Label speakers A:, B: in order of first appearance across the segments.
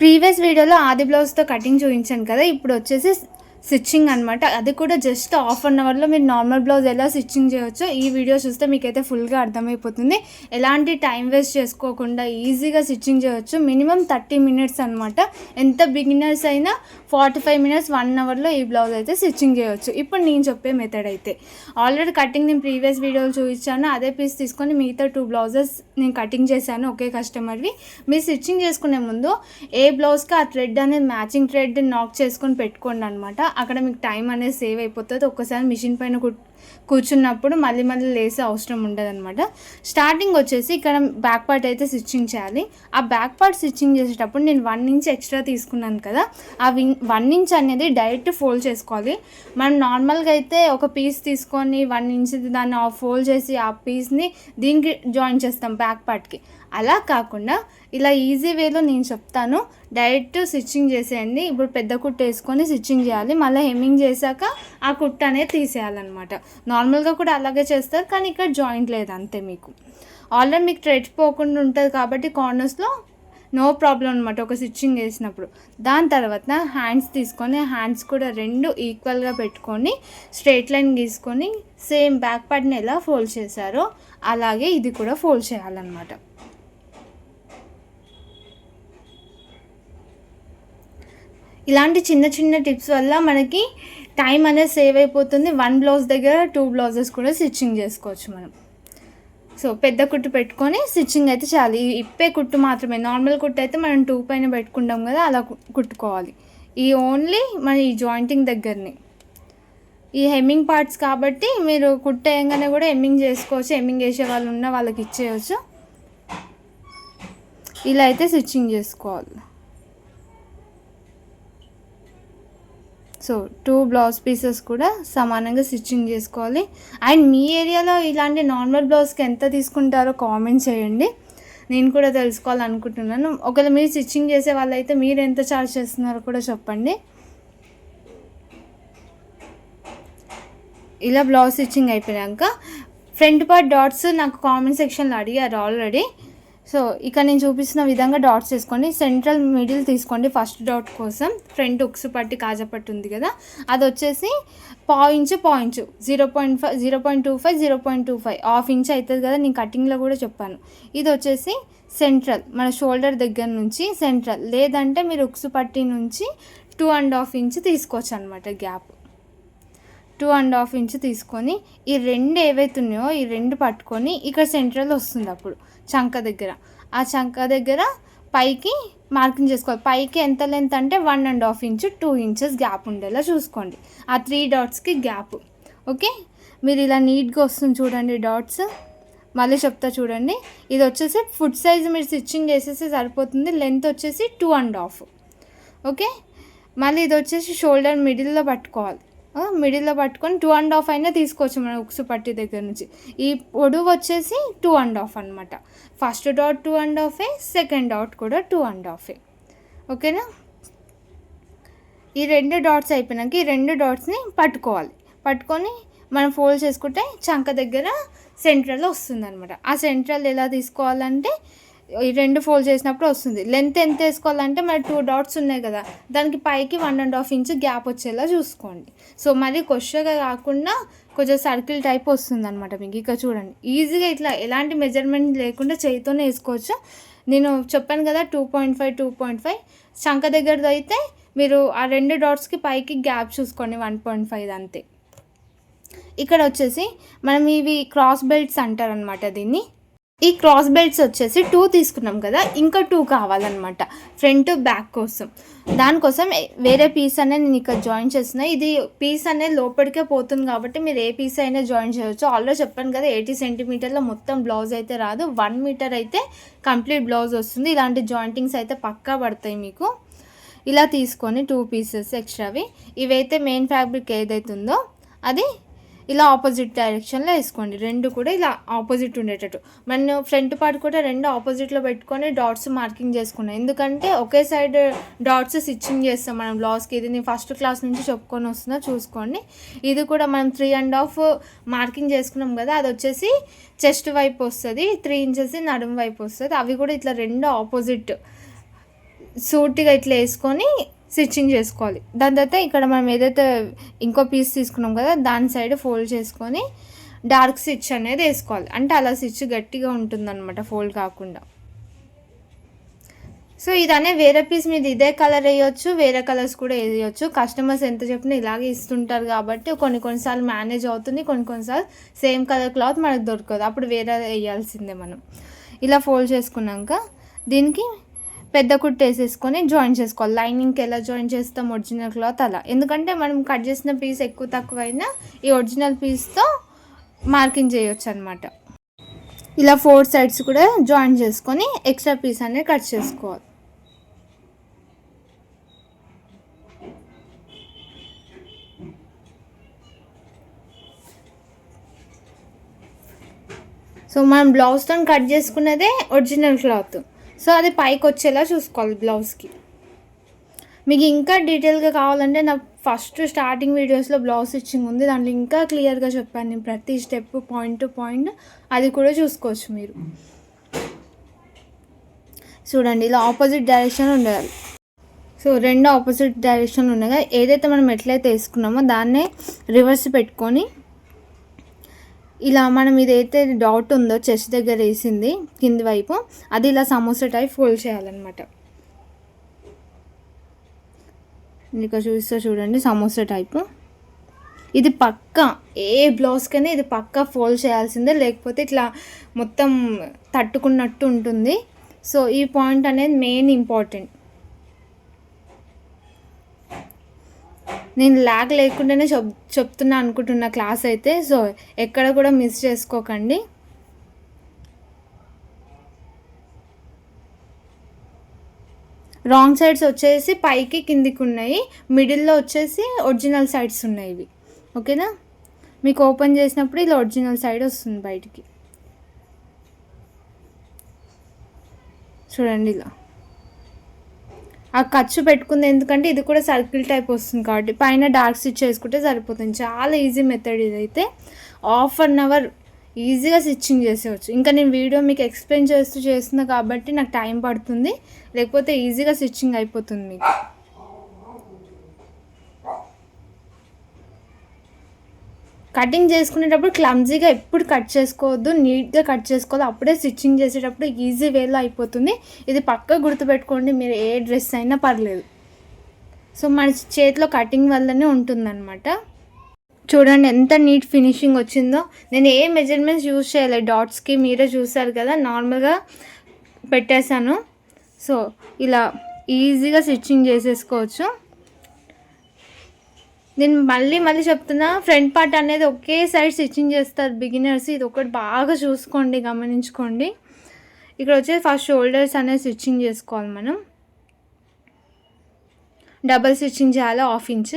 A: Previous వీడియోలో ఆది బ్లౌజ్తో cutting చూపించాను కదా ఇప్పుడు వచ్చేసి స్టిచ్చింగ్ అనమాట అది కూడా జస్ట్ హాఫ్ అన్ అవర్లో మీరు నార్మల్ బ్లౌజ్ ఎలా స్టిచ్చింగ్ చేయొచ్చో ఈ వీడియో చూస్తే మీకైతే ఫుల్గా అర్థమైపోతుంది. ఎలాంటి టైం వేస్ట్ చేసుకోకుండా ఈజీగా స్టిచ్చింగ్ చేయొచ్చు. మినిమం థర్టీ మినిట్స్ అనమాట ఎంత బిగినర్స్ అయినా ఫార్టీ ఫైవ్ మినిట్స్ వన్ అవర్లో ఈ బ్లౌజ్ అయితే స్టిచ్చింగ్ చేయొచ్చు. ఇప్పుడు నేను చెప్పే మెథడ్ అయితే. ఆల్రెడీ కటింగ్ నేను ప్రీవియస్ వీడియోలు చూపించాను. అదే పీస్ తీసుకొని మిగతా టూ బ్లౌజెస్ నేను కటింగ్ చేశాను ఒకే కస్టమర్వి మీరు స్టిచ్చింగ్ చేసుకునే ముందు ఏ బ్లౌజ్కి ఆ థ్రెడ్ అనేది మ్యాచింగ్ థ్రెడ్ నాక్ చేసుకొని పెట్టుకోండి అనమాట అక్కడ మీకు టైం అనేది సేవ్ అయిపోతుంది. ఒక్కసారి మిషన్ పైన కు- కూర్చున్నప్పుడు మళ్ళీ మళ్ళీ లేసే అవసరం ఉండదు అనమాట స్టార్టింగ్ వచ్చేసి ఇక్కడ బ్యాక్ పార్ట్ అయితే స్టిచ్చింగ్ చేయాలి. ఆ బ్యాక్ పార్ట్ స్టిచ్చింగ్ చేసేటప్పుడు నేను వన్ ఇంచ్ ఎక్స్ట్రా తీసుకున్నాను కదా ఆ విన్ వన్ ఇంచ్ అనేది డైరెక్ట్ ఫోల్డ్ చేసుకోవాలి. మనం నార్మల్గా అయితే ఒక పీస్ తీసుకొని వన్ ఇంచ్ దాన్ని ఫోల్డ్ చేసి ఆ పీస్ని దీనికి జాయిన్ చేస్తాం బ్యాక్ పార్ట్కి అలా కాకుండా ఇలా ఈజీ వేలో నేను చెప్తాను డైరెక్ట్ స్టిచ్చింగ్ చేసేయండి. ఇప్పుడు పెద్ద కుట్టు వేసుకొని స్టిచ్చింగ్ చేయాలి. మళ్ళీ హెమ్మింగ్ చేశాక ఆ కుట్టు అనేది తీసేయాలన్నమాట. నార్మల్గా కూడా అలాగే చేస్తారు కానీ ఇక్కడ జాయింట్ లేదు అంతే మీకు. ఆల్రెడీ మీకు ట్రెడ్ పోకుండా ఉంటుంది కాబట్టి కార్నర్స్లో నో ప్రాబ్లం అనమాట ఒక స్టిచ్చింగ్ వేసినప్పుడు దాని తర్వాత హ్యాండ్స్ తీసుకొని హ్యాండ్స్ కూడా రెండు ఈక్వల్గా పెట్టుకొని స్ట్రేట్ లైన్ గీసుకొని సేమ్ బ్యాక్ పార్ట్ని ఎలా ఫోల్డ్ చేశారో అలాగే ఇది కూడా ఫోల్డ్ చేయాలన్నమాట. ఇలాంటి చిన్న చిన్న టిప్స్ వల్ల మనకి టైం అనేది సేవ్ అయిపోతుంది. వన్ బ్లౌజ్ దగ్గర టూ బ్లౌజెస్ కూడా స్టిచ్చింగ్ చేసుకోవచ్చు మనం. సో పెద్ద కుట్టు పెట్టుకొని స్టిచ్చింగ్ అయితే చాలు ఇప్పే కుట్టు మాత్రమే. నార్మల్ కుట్టు అయితే మనం టూ పైన పెట్టుకుంటాం కదా అలా కుట్టుకోవాలి. ఈ ఓన్లీ మన ఈ జాయింటింగ్ దగ్గరని. ఈ హెమ్మింగ్ పార్ట్స్ కాబట్టి మీరు కుట్టేయంగానే కూడా హెమ్మింగ్ చేసుకోవచ్చు. హెమ్మింగ్ చేసే వాళ్ళు ఉన్న వాళ్ళకి ఇచ్చేయచ్చు. ఇలా అయితే స్టిచ్చింగ్ చేసుకోవాలి. సో టూ బ్లౌజ్ పీసెస్ కూడా సమానంగా స్టిచ్చింగ్ చేసుకోవాలి. అండ్ మీ ఏరియాలో ఇలాంటి నార్మల్ బ్లౌజ్కి ఎంత తీసుకుంటారో కామెంట్ చేయండి. నేను కూడా తెలుసుకోవాలనుకుంటున్నాను. ఒకవేళ మీరు స్టిచ్చింగ్ చేసే వాళ్ళైతే మీరు ఎంత ఛార్జ్ చేస్తున్నారో కూడా చెప్పండి. ఇలా బ్లౌజ్ స్టిచ్చింగ్ అయిపోయాక ఫ్రంట్ పార్ట్ డాట్స్ నాకు కామెంట్ సెక్షన్లో అడిగారు ఆల్రెడీ సో ఇక్కడ నేను చూపిస్తున్న విధంగా డాట్స్ వేసుకోండి సెంట్రల్ మిడిల్ తీసుకోండి ఫస్ట్ డాట్ కోసం. ఫ్రంట్ ఉక్స్ పట్టి కాజపట్టు ఉంది కదా. అది వచ్చేసి point point zero point five zero point two five zero point two five half inch అవుతుంది కదా నేను కటింగ్లో కూడా చెప్పాను. ఇది వచ్చేసి సెంట్రల్ మన షోల్డర్ దగ్గర నుంచి సెంట్రల్ లేదంటే మీరు ఉక్స్ పట్టి నుంచి టూ అండ్ హాఫ్ ఇంచ్ తీసుకోవచ్చు అనమాట gap two and half inch తీసుకొని ఈ రెండు ఏవైతే ఉన్నాయో ఈ రెండు పట్టుకొని ఇక్కడ సెంట్రల్ వస్తుంది అప్పుడు చంక దగ్గర. ఆ చంక దగ్గర పైకి మార్కింగ్ చేసుకోవాలి. పైకి ఎంత లెంత్ అంటే one and half inch two inches gap ఉండేలా చూసుకోండి. ఆ త్రీ డాట్స్కి గ్యాప్. ఓకే? మీరు ఇలా నీట్గా వస్తుంది చూడండి డాట్స్. మళ్ళీ చెప్తా చూడండి. ఇది వచ్చేసి ఫుడ్ సైజ్ మీరు స్టిచ్చింగ్ చేసేసి సరిపోతుంది. లెంత్ వచ్చేసి టూ అండ్ హాఫ్. ఓకే? మళ్ళీ ఇది వచ్చేసి షోల్డర్ మిడిల్లో పట్టుకోవాలి. మిడిల్లో పట్టుకొని టూ అండ్ హాఫ్ అయినా తీసుకోవచ్చు మన ఉక్సు పట్టి దగ్గర నుంచి. ఈ పొడవు వచ్చేసి టూ అండ్ హాఫ్ అనమాట ఫస్ట్ డాట్ టూ అండ్ హాఫే సెకండ్ డాట్ కూడా టూ అండ్ హాఫే ఓకేనా? ఈ రెండు డాట్స్ అయిపోయినాక ఈ రెండు డాట్స్ని పట్టుకోవాలి. పట్టుకొని మనం ఫోల్డ్ చేసుకుంటే చంక దగ్గర సెంట్రల్ వస్తుంది అనమాట ఆ సెంట్రల్ ఎలా తీసుకోవాలంటే ఈ రెండు ఫోల్డ్ చేసినప్పుడు వస్తుంది. లెంత్ ఎంత వేసుకోవాలంటే మరి టూ డాట్స్ ఉన్నాయి కదా దానికి పైకి one and half inch gap వచ్చేలా చూసుకోండి. సో మరి కొషగా కాకుండా కొంచెం సర్కిల్ టైప్ వస్తుంది అనమాట మీకు. ఇక చూడండి. ఈజీగా ఇట్లా ఎలాంటి మెజర్మెంట్ లేకుండా చేయితోనే వేసుకోవచ్చు. నేను చెప్పాను కదా two point five two point five. శంఖ దగ్గరది అయితే మీరు ఆ రెండు డాట్స్కి పైకి గ్యాప్ చూసుకోండి వన్ పాయింట్ ఫైవ్ అంతే. ఇక్కడ వచ్చేసి మనం ఇవి క్రాస్ బెల్ట్స్ అంటారనమాట దీన్ని. ఈ క్రాస్ బెల్ట్స్ వచ్చేసి టూ తీసుకున్నాం కదా ఇంకా టూ కావాలన్నమాట ఫ్రంట్ బ్యాక్ కోసం. దానికోసం వేరే పీస్ అనేది నేను ఇక్కడ జాయిన్ చేస్తున్నా. ఇది పీస్ అనేది లోపలికే పోతుంది కాబట్టి మీరు ఏ పీస్ అయినా జాయిన్ చేయవచ్చు ఆల్రెడీ చెప్పాను కదా ఎయిటీ సెంటీమీటర్లో మొత్తం బ్లౌజ్ అయితే రాదు. వన్ మీటర్ అయితే కంప్లీట్ బ్లౌజ్ వస్తుంది. ఇలాంటి జాయింటింగ్స్ అయితే పక్కా పడతాయి మీకు. ఇలా తీసుకొని టూ పీసెస్ ఎక్స్ట్రావి ఇవైతే మెయిన్ ఫ్యాబ్రిక్ ఏదైతే ఉందో అది ఇలా ఆపోజిట్ డైరెక్షన్లో వేసుకోండి. రెండు కూడా ఇలా ఆపోజిట్ ఉండేటట్టు. మన ఫ్రంట్ పార్ట్ కూడా రెండు ఆపోజిట్లో పెట్టుకొని డాట్స్ మార్కింగ్ చేసుకున్నాం. ఎందుకంటే ఒకే సైడ్ డాట్స్ స్టిచ్చింగ్ చేస్తాం మనం బ్లౌజ్కి ఇది నేను ఫస్ట్ క్లాస్ నుంచి చెప్పుకొని వస్తున్నా చూసుకోండి. ఇది కూడా మనం త్రీ అండ్ హాఫ్ మార్కింగ్ చేసుకున్నాం కదా అది వచ్చేసి చెస్ట్ వైపు వస్తుంది త్రీ ఇంచెస్ నడుము వైపు వస్తుంది. అవి కూడా ఇట్లా రెండు ఆపోజిట్ సూటిగా ఇట్లా వేసుకొని స్టిచ్చింగ్ చేసుకోవాలి. దాని తర్వాత ఇక్కడ మనం ఏదైతే ఇంకో పీస్ తీసుకున్నాం కదా దాని సైడ్ ఫోల్డ్ చేసుకొని డార్క్ స్టిచ్ అనేది వేసుకోవాలి. అంటే అలా స్టిచ్ గట్టిగా ఉంటుందన్నమాట ఫోల్డ్ కాకుండా. సో ఇదనే వేరే పీస్ మీద ఇదే కలర్ వేయొచ్చు వేరే కలర్స్ కూడా వేయొచ్చు. కస్టమర్స్ ఎంత చెప్పినా ఇలాగే ఇస్తుంటారు కాబట్టి కొన్ని కొన్నిసార్లు మేనేజ్ అవుతుంది కొన్ని కొన్నిసార్లు సేమ్ కలర్ క్లాత్ మనకు దొరకదు. అప్పుడు వేరే వేయాల్సిందే మనం. ఇలా ఫోల్డ్ చేసుకున్నాక దీనికి పెద్ద కుట్టు వేసేసుకొని జాయిన్ చేసుకోవాలి. లైనింగ్కి ఎలా జాయిన్ చేస్తాం ఒరిజినల్ క్లాత్ అలా. ఎందుకంటే మనం కట్ చేసిన పీస్ ఎక్కువ తక్కువ అయినా ఈ ఒరిజినల్ పీస్తో మార్కింగ్ చేయొచ్చు అనమాట ఇలా ఫోర్ సైడ్స్ కూడా జాయిన్ చేసుకొని ఎక్స్ట్రా పీస్ అనేది కట్ చేసుకోవాలి. సో మనం బ్లౌజ్తో కట్ చేసుకున్నదే ఒరిజినల్ క్లాత్ సో అది పైకి వచ్చేలా చూసుకోవాలి బ్లౌజ్కి. మీకు ఇంకా డీటెయిల్గా కావాలంటే నా ఫస్ట్ స్టార్టింగ్ వీడియోస్లో బ్లౌజ్ స్టిచ్చింగ్ ఉంది. దాంట్లో ఇంకా క్లియర్గా చెప్పాను నేను ప్రతి స్టెప్ పాయింట్ టు పాయింట్. అది కూడా చూసుకోవచ్చు మీరు. చూడండి ఇలా ఆపోజిట్ డైరెక్షన్ ఉండాలి. సో రెండు ఆపోజిట్ డైరెక్షన్ ఉండగా ఏదైతే మనం ఎట్లయితే వేసుకున్నామో దాన్నే రివర్స్ పెట్టుకొని ఇలా మనం ఇదైతే డాట్ ఉందో చెస్ట్ దగ్గర వేసింది కింది వైపు అది ఇలా సమోసా టైప్ ఫోల్డ్ చేయాలన్నమాట. ఇక్కడ చూస్తే చూడండి సమోసా టైపు ఇది పక్క ఏ బ్లౌజ్కైనా ఇది పక్క ఫోల్డ్ చేయాల్సిందే లేకపోతే ఇట్లా మొత్తం తట్టుకున్నట్టు ఉంటుంది. సో ఈ పాయింట్ అనేది మెయిన్ ఇంపార్టెంట్ నేను ల్యాగ్ లేకుండానే చెప్ చెప్తున్నా అనుకుంటున్న క్లాస్ అయితే సో ఎక్కడ కూడా మిస్ చేసుకోకండి. రాంగ్ సైడ్స్ వచ్చేసి పైకి కిందికి ఉన్నాయి మిడిల్లో వచ్చేసి ఒరిజినల్ సైడ్స్ ఉన్నాయి ఇవి. ఓకేనా? మీకు ఓపెన్ చేసినప్పుడు ఇలా ఒరిజినల్ సైడ్ వస్తుంది బయటికి. చూడండి ఇలా. ఆ ఖర్చు పెట్టుకుంది ఎందుకంటే ఇది కూడా సర్కిల్ టైప్ వస్తుంది కాబట్టి పైన డార్క్ స్టిచ్ చేసుకుంటే సరిపోతుంది. చాలా ఈజీ మెథడ్ ఇదైతే. హాఫ్ అన్ అవర్ ఈజీగా స్టిచ్చింగ్ చేసేవచ్చు. ఇంకా నేను వీడియో మీకు ఎక్స్ప్లెయిన్ చేస్తూ చేస్తున్నా కాబట్టి నాకు టైం పడుతుంది. లేకపోతే ఈజీగా స్టిచ్చింగ్ అయిపోతుంది మీకు. కటింగ్ చేసుకునేటప్పుడు క్లమ్జీగా ఎప్పుడు కట్ చేసుకోవద్దు నీట్గా కట్ చేసుకోవద్దు అప్పుడే స్టిచ్చింగ్ చేసేటప్పుడు ఈజీ వేలో అయిపోతుంది. ఇది పక్క గుర్తుపెట్టుకోండి మీరు ఏ డ్రెస్ అయినా పర్లేదు. సో మన చేతిలో కటింగ్ వల్లనే ఉంటుందన్నమాట. చూడండి ఎంత నీట్ ఫినిషింగ్ వచ్చిందో. నేను ఏ మెజర్మెంట్స్ యూజ్ చేయలేదు. డాట్స్కి మీరే చూసారు కదా నార్మల్గా పెట్టేశాను. సో ఇలా ఈజీగా స్టిచ్చింగ్ చేసేసుకోవచ్చు. నేను మళ్ళీ మళ్ళీ చెప్తున్నా ఫ్రంట్ పార్ట్ అనేది ఒకే సైడ్ స్టిచ్చింగ్ చేస్తారు బిగినర్స్. ఇది ఒకటి బాగా చూసుకోండి గమనించుకోండి. ఇక్కడ వచ్చేసి ఫస్ట్ షోల్డర్స్ అనేది స్టిచ్చింగ్ చేసుకోవాలి మనం. డబల్ స్టిచ్చింగ్ చేయాలి హాఫ్ ఇంచ్.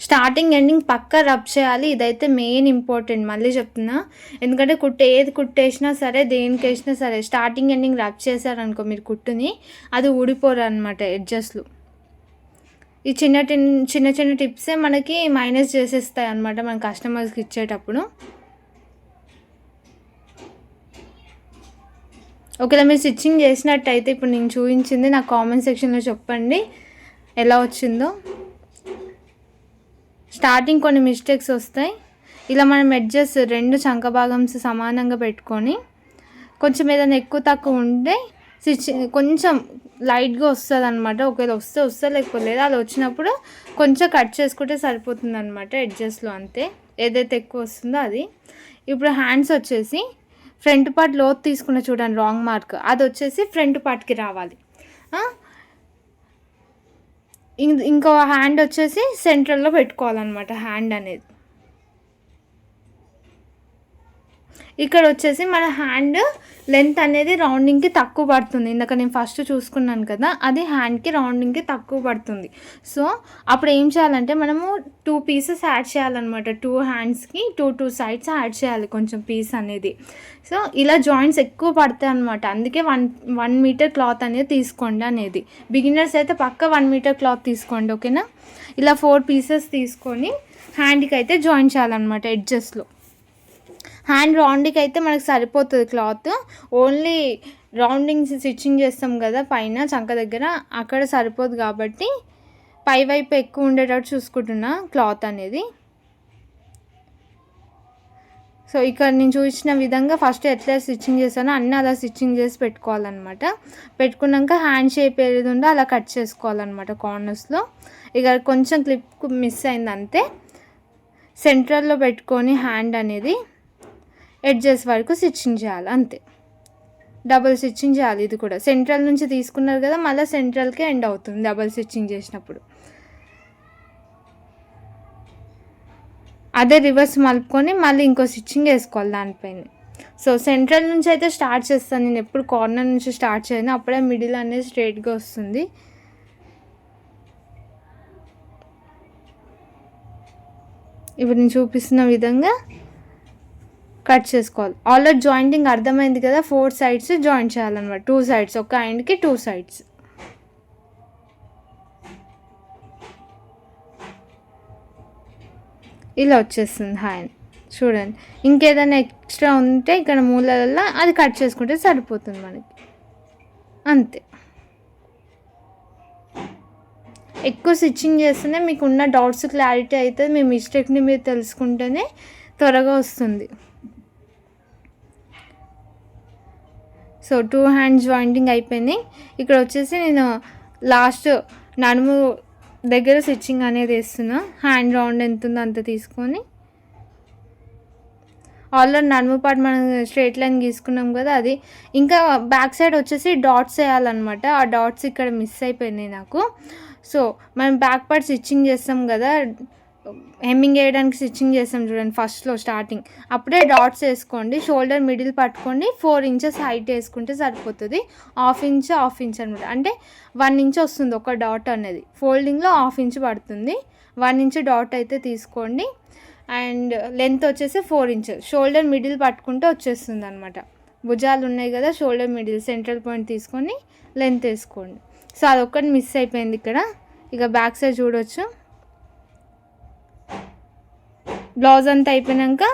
A: స్టార్టింగ్ ఎండింగ్ పక్క రబ్ చేయాలి. ఇదైతే మెయిన్ ఇంపార్టెంట్. మళ్ళీ చెప్తున్నా ఎందుకంటే కుట్ట ఏది కుట్టేసినా సరే దేనికి వేసినా సరే స్టార్టింగ్ ఎండింగ్ రబ్ చేశారనుకో మీరు కుట్టుని అది ఊడిపోరు అనమాట ఎడ్జస్ట్లు. ఈ చిన్న చిన్న చిన్న టిప్సే మనకి మైనస్ చేసేస్తాయి అనమాట మన కస్టమర్స్కి ఇచ్చేటప్పుడు. ఒకవేళ మీరు స్టిచ్చింగ్ చేసినట్టయితే ఇప్పుడు నేను చూపించింది నా కామెంట్ సెక్షన్లో చెప్పండి ఎలా వచ్చిందో. స్టార్టింగ్ కొన్ని మిస్టేక్స్ వస్తాయి. ఇలా మనం ఎడ్జెస్ రెండు చంక భాగంస్ సమానంగా పెట్టుకొని కొంచెం ఏదైనా ఎక్కువ తక్కువ ఉంటే స్టిచ్ కొంచెం లైట్గా వస్తుంది అనమాట ఒకవేళ వస్తే వస్తే లేకపోతే లేదు అది వచ్చినప్పుడు కొంచెం కట్ చేసుకుంటే సరిపోతుంది అనమాట ఎడ్జెస్లో అంతే. ఏదైతే ఎక్కువ వస్తుందో అది. ఇప్పుడు హ్యాండ్స్ వచ్చేసి ఫ్రంట్ పార్ట్ లోత్ తీసుకున్న చూడండి రాంగ్ మార్క్. అది వచ్చేసి ఫ్రంట్ పార్ట్కి రావాలి. ఇంకో హ్యాండ్ వచ్చేసి సెంట్రల్లో పెట్టుకోవాలన్నమాట హ్యాండ్ అనేది. ఇక్కడ వచ్చేసి మన హ్యాండ్ లెంత్ అనేది రౌండింగ్కి తక్కువ పడుతుంది. ఇందాక నేను ఫస్ట్ చూసుకున్నాను కదా అది హ్యాండ్కి రౌండింగ్కి తక్కువ పడుతుంది. సో అప్పుడు ఏం చేయాలంటే మనము టూ పీసెస్ యాడ్ చేయాలన్నమాట. టూ హ్యాండ్స్కి టూ టూ సైడ్స్ యాడ్ చేయాలి కొంచెం పీస్ అనేది. సో ఇలా జాయింట్స్ ఎక్కువ పడతాయి అనమాట అందుకే వన్ వన్ మీటర్ క్లాత్ అనేది తీసుకోండి అనేది. బిగినర్స్ అయితే పక్క వన్ మీటర్ క్లాత్ తీసుకోండి ఓకేనా ఇలా ఫోర్ పీసెస్ తీసుకొని హ్యాండ్కి అయితే జాయిన్ చేయాలన్నమాట ఎడ్జస్ట్లో హ్యాండ్ రౌండ్కి అయితే మనకు సరిపోతుంది క్లాత్. ఓన్లీ రౌండింగ్స్ స్టిచ్చింగ్ చేస్తాం కదా పైన చంక దగ్గర. అక్కడ సరిపోదు కాబట్టి పై వైపు ఎక్కువ ఉండేటట్టు చూసుకుంటున్నా క్లాత్ అనేది. సో ఇక్కడ నేను చూసిన విధంగా ఫస్ట్ ఎట్లా స్టిచ్చింగ్ చేస్తానో అన్నీ అలా స్టిచ్చింగ్ చేసి పెట్టుకోవాలన్నమాట. పెట్టుకున్నాక హ్యాండ్ షేప్ ఏది ఉందో అలా కట్ చేసుకోవాలన్నమాట కార్నర్స్లో ఇక కొంచెం క్లిప్ మిస్ అయింది అంతే. సెంట్రల్లో పెట్టుకొని హ్యాండ్ అనేది. ఎడ్జెస్ వరకు స్టిచ్చింగ్ చేయాలి అంతే. డబుల్ స్టిచ్చింగ్ చేయాలి ఇది కూడా. సెంట్రల్ నుంచి తీసుకున్నారు కదా మళ్ళీ సెంట్రల్కే ఎండ్ అవుతుంది డబుల్ స్టిచ్చింగ్ చేసినప్పుడు. అదే రివర్స్ మలుపుకొని మళ్ళీ ఇంకో స్టిచ్చింగ్ వేసుకోవాలి దానిపైన. సో సెంట్రల్ నుంచి అయితే స్టార్ట్ చేస్తాను. నేను ఎప్పుడు కార్నర్ నుంచి స్టార్ట్ చేయను. అప్పుడే మిడిల్ అనేది స్ట్రైట్గా వస్తుంది. ఇప్పుడు నేను చూపిస్తున్న విధంగా కట్ చేసుకోవాలి. ఆల్రెడీ జాయింటింగ్ అర్థమైంది కదా? ఫోర్ సైడ్స్ జాయింట్ చేయాలన్నమాట. టూ సైడ్స్ ఒక హ్యాండ్కి టూ సైడ్స్ ఇలా వచ్చేస్తుంది హ్యాండ్. చూడండి. ఇంకేదైనా ఎక్స్ట్రా ఉంటే ఇక్కడ మూలలలో అది కట్ చేసుకుంటే సరిపోతుంది మనకి. అంతే. ఎక్కువ స్టిచ్చింగ్ చేస్తేనే మీకు ఉన్న డౌట్స్ క్లారిటీ అయితే మీ మిస్టేక్ని మీరు తెలుసుకుంటేనే త్వరగా వస్తుంది. సో టూ హ్యాండ్ జాయింటింగ్ అయిపోయింది. ఇక్కడ వచ్చేసి నేను లాస్ట్ నడుము దగ్గర స్టిచ్చింగ్ అనేది వేస్తున్నా. హ్యాండ్ రౌండ్ ఎంత ఉందో అంత తీసుకొని. ఆల్రెడీ నడుము పాటు మనం స్ట్రేట్ లైన్ గీసుకున్నాం కదా అది ఇంకా బ్యాక్ సైడ్ వచ్చేసి డాట్స్ వేయాలన్నమాట. ఆ డాట్స్ ఇక్కడ మిస్ అయిపోయినాయి నాకు. సో మనం బ్యాక్ పార్ట్ స్టిచ్చింగ్ చేస్తాం కదా హెమ్మింగ్ వేయడానికి స్టిచ్చింగ్ చేస్తాం చూడండి ఫస్ట్లో స్టార్టింగ్ అప్పుడే డాట్స్ వేసుకోండి షోల్డర్ మిడిల్ పట్టుకోండి ఫోర్ ఇంచెస్ హైట్ వేసుకుంటే సరిపోతుంది. హాఫ్ ఇంచ్ హాఫ్ ఇంచ్ అనమాట అంటే వన్ ఇంచ్ వస్తుంది ఒక డాట్ అనేది. ఫోల్డింగ్లో హాఫ్ ఇంచ్ పడుతుంది. వన్ ఇంచ్ డాట్ అయితే తీసుకోండి. అండ్ లెంత్ వచ్చేసి ఫోర్ ఇంచెస్ షోల్డర్ మిడిల్ పట్టుకుంటే వచ్చేస్తుంది అనమాట భుజాలు ఉన్నాయి కదా షోల్డర్ మిడిల్ సెంట్రల్ పాయింట్ తీసుకొని లెంత్ వేసుకోండి. సో అదొక్కటి మిస్ అయిపోయింది ఇక్కడ. ఇక బ్యాక్ సైడ్ చూడొచ్చు. బ్లౌజ్ అంతా అయిపోయాక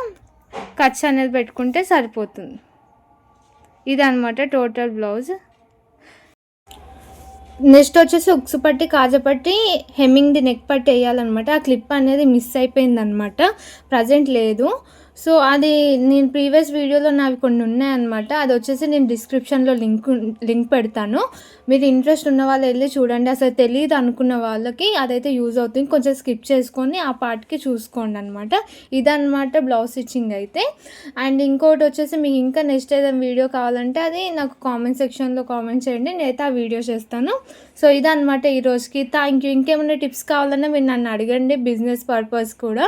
A: ఖర్చు అనేది పెట్టుకుంటే సరిపోతుంది. ఇది అనమాట టోటల్ బ్లౌజ్. నెక్స్ట్ వచ్చేసి ఉక్సు పట్టి కాజపట్టి హెమ్మింగ్ది నెక్ పట్టి వేయాలన్నమాట. ఆ క్లిప్ అనేది మిస్ అయిపోయింది అనమాట ప్రజెంట్ లేదు. సో అది నేను ప్రీవియస్ వీడియోలో నావి కొన్ని ఉన్నాయన్నమాట. అది వచ్చేసి నేను డిస్క్రిప్షన్లో లింక్ లింక్ పెడతాను. మీరు ఇంట్రెస్ట్ ఉన్న వాళ్ళు వెళ్ళి చూడండి. అసలు తెలియదు అనుకున్న వాళ్ళకి అదైతే యూజ్ అవుతుంది. కొంచెం స్కిప్ చేసుకొని ఆ పార్ట్కి చూసుకోండి అనమాట ఇదనమాట బ్లౌజ్ స్టిచ్చింగ్ అయితే. అండ్ ఇంకోటి వచ్చేసి మీకు ఇంకా నెక్స్ట్ ఏదైనా వీడియో కావాలంటే అది నాకు కామెంట్ సెక్షన్లో కామెంట్ చేయండి. నేనైతే ఆ వీడియో చేస్తాను. సో ఇదనమాట ఈరోజుకి థ్యాంక్ యూ ఇంకేమైనా టిప్స్ కావాలన్నా మీరు నన్ను అడగండి. బిజినెస్ పర్పస్ కూడా.